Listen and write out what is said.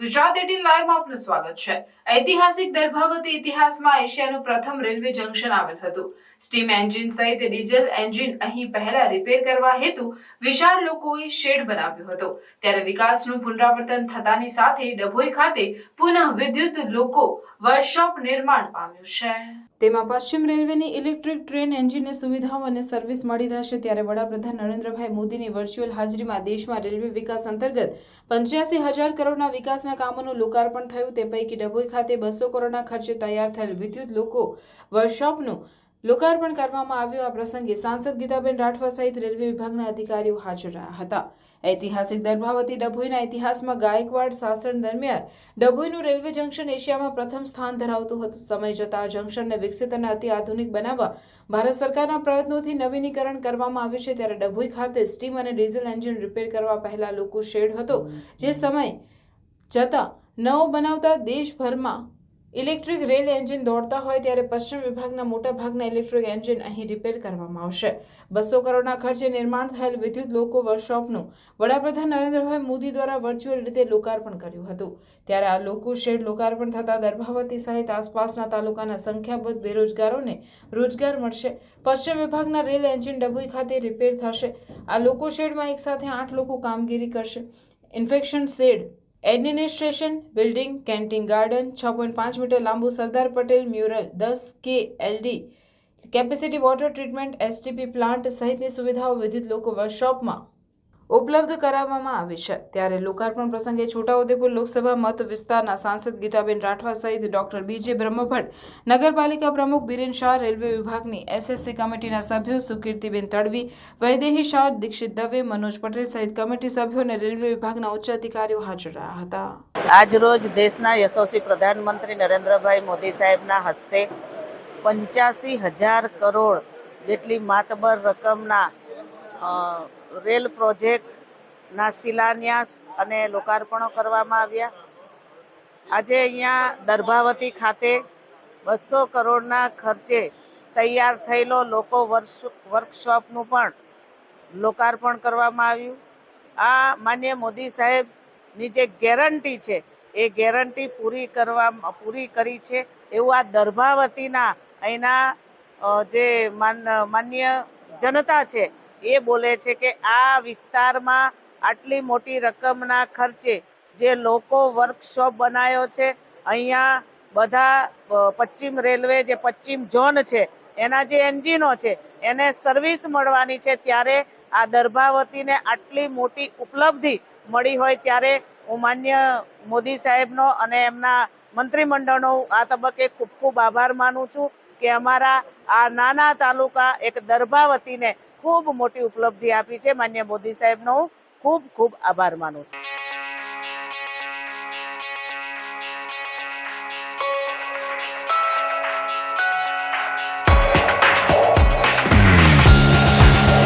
Gujarat eighteen લાઈવમાં આપનું સ્વાગત છે. ઐતિહાસિક દર્ભાવતી ઇતિહાસમાં એશિયાનું પ્રથમ રેલવે જંકશન આવેલ હતું. સ્ટીમ એન્જિન સહિત ડીઝલ એન્જિન અહીં પહેલા રિપેર કરવા હેતુ વિશાળ લોકોએ શેડ બનાવ્યો હતો. ત્યારે વિકાસનું પુનરાવર્તન થતાની સાથે ડભોઈ ખાતે પુનઃ વિદ્યુત લોકો વર્કશોપ નિર્માણ પામ્યું છે. તેમાં પશ્ચિમ રેલવેની ઇલેક્ટ્રિક ટ્રેન એન્જિનની સુવિધાઓ અને સર્વિસ મળી રહેશે ત્યારે વડાપ્રધાન નરેન્દ્રભાઈ મોદીની વર્ચ્યુઅલ હાજરીમાં દેશમાં રેલવે વિકાસ અંતર્ગત પંચ્યાસી હજાર કરોડના વિકાસના કામોનું લોકાર્પણ થયું. તે પૈકી ડભોઈ ખાતે બસો કરોડના ખર્ચે તૈયાર થયેલ વિદ્યુત લોકો વર્કશોપનું લોકાર્પણ કરવામાં આવ્યું. આ પ્રસંગે સાંસદ ગીતાબેન રાઠવા સહિત રેલવે વિભાગના અધિકારીઓ હાજર રહ્યા હતા. ઐતિહાસિક દર્ભાવતી ડભોઈના ઇતિહાસમાં ગાયકવાડ શાસન દરમિયાન ડભોઈનું રેલવે જંકશન એશિયામાં પ્રથમ સ્થાન ધરાવતું હતું. સમય જતાં જંકશનને વિકસિત અને અતિ આધુનિક બનાવવા ભારત સરકારના પ્રયત્નોથી નવીનીકરણ કરવામાં આવ્યું છે. ત્યારે ડભોઈ ખાતે સ્ટીમ અને ડીઝલ એન્જિન રિપેર કરવા પહેલા લોકો શેડ હતો, જે સમય જતાં નવો બનાવતા દેશભરમાં ઇલેક્ટ્રિક રેલ એન્જિન દોડતા હોય ત્યારે પશ્ચિમ વિભાગના મોટા ભાગના ઇલેક્ટ્રિક એન્જિન અહીં રિપેર કરવામાં આવશે. બસો કરોડના ખર્ચે નિર્માણ થયેલ વિદ્યુત લોકો વર્કશોપનું વડાપ્રધાન નરેન્દ્રભાઈ મોદી દ્વારા વર્ચ્યુઅલ રીતે લોકાર્પણ કર્યું હતું. ત્યારે આ લોકો શેડ લોકાર્પણ થતાં દર્ભાવતી સહિત આસપાસના તાલુકાના સંખ્યાબદ્ધ બેરોજગારોને રોજગાર મળશે. પશ્ચિમ વિભાગના રેલ એન્જિન ડભોઈ ખાતે રિપેર થશે. આ લોકો શેડમાં એકસાથે આઠ લોકો કામગીરી કરશે. Infection shed administration building canteen garden છ પોઈન્ટ પાંચ મીટર લાંબુ સરદાર પટેલ મ્યુરલ દસ K LD capacity water treatment STP plant સહિતની સુવિધાઓ વિવિધ લોકો વર્કશોપમાં ઉપલબ્ધ કરાવવામાં આવી છે. ત્યારે લોકાર્પણ પ્રસંગે છોટાઉદેપુર લોકસભા મત વિસ્તારના સાંસદ ગીતાબેન રાઠવા સહિત ડોક્ટર બીજે બ્રહ્મભટ્ટ, નગરપાલિકા પ્રમુખ બિરેન શાહ, રેલવે વિભાગની એસએસસી કમિટીના સભ્યો સુકીર્તિબેન તડવી, વૈદેહી શાહ દીક્ષિત દવે, મનોજ પટેલ સહિત કમિટી સભ્યો અને રેલવે વિભાગના ઉચ્ચ અધિકારીઓ હાજર રહ્યા હતા. આજરોજ દેશના યશસ્વી પ્રધાનમંત્રી નરેન્દ્રભાઈ મોદી સાહેબના હસ્તે પંચ્યાસી હજાર કરોડ જેટલી માતબર રકમના રેલ પ્રોજેક્ટના શિલાન્યાસ અને લોકાર્પણો કરવામાં આવ્યા. આજે અહીંયા દર્ભાવતી ખાતે બસો કરોડના ખર્ચે તૈયાર થયેલો લોકો વર્ક વર્કશોપનું પણ લોકાર્પણ કરવામાં આવ્યું. આ માન્ય મોદી સાહેબની જે ગેરંટી છે, એ ગેરંટી પૂરી કરવા, પૂરી કરી છે એવું આ દર્ભાવતીના અહીંના જે માન, માન્ય જનતા છે એ બોલે છે કે આ વિસ્તારમાં આટલી મોટી રકમના ખર્ચે જે લોકો વર્કશોપ બનાવ્યો છે, અહીંયા બધા પશ્ચિમ રેલવે જે પશ્ચિમ ઝોન છે, એના જે એન્જિનો છે, એને સર્વિસ મળવાની છે. ત્યારે આ દર્ભાવતીને આટલી મોટી ઉપલબ્ધિ મળી હોય ત્યારે હું માન્ય મોદી સાહેબનો અને એમના મંત્રીમંડળનો આ તબક્કે ખૂબ ખૂબ આભાર માનું છું કે અમારા આ નાના તાલુકા એક દરભાવતીને ખૂબ મોટી ઉપલબ્ધિ આપી છે. માન્ય મોદી સાહેબનો હું ખૂબ ખૂબ આભાર માનું છું.